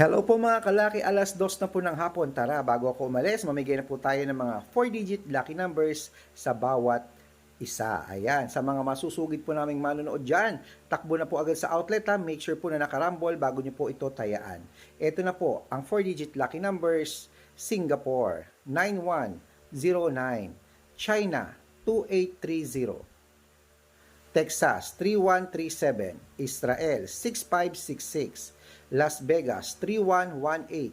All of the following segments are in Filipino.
Hello po mga kalaki, alas dos na po ng hapon. Tara, bago ako umalis, mamigay na po tayo ng mga 4-digit lucky numbers sa bawat isa. Ayan, sa mga masusugid po naming manonood dyan, takbo na po agad sa outlet ha. Make sure po na nakarambol bago nyo po ito tayaan. Ito na po, ang 4-digit lucky numbers, Singapore, 9109, China, 2830, Texas 3137, Israel 6566, Las Vegas 3118,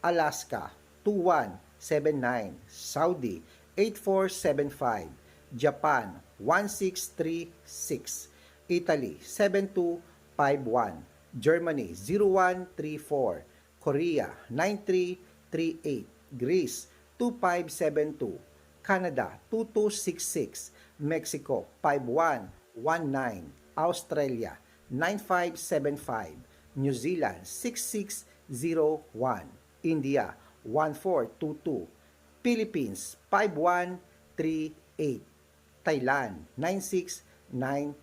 Alaska 2179, Saudi 8475, Japan 1636, Italy 7251, Germany 0134, Korea 9338, Greece 2572, Canada 2266, Mexico 5119, Australia 9575, New Zealand 6601, India 1422, Philippines 5138, Thailand 9690.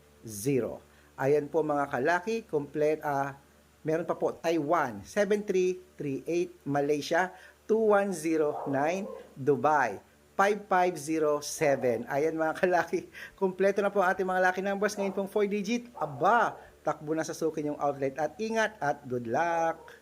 Ayan po mga kalaki, complete ah meron pa po Taiwan 7338, Malaysia 2109, Dubai 5507. Ayan mga kalaki, kumpleto na po ating mga lucky numbers ngayon pong 4 digit. Aba, takbo na sa sukin yung outlet at ingat at good luck!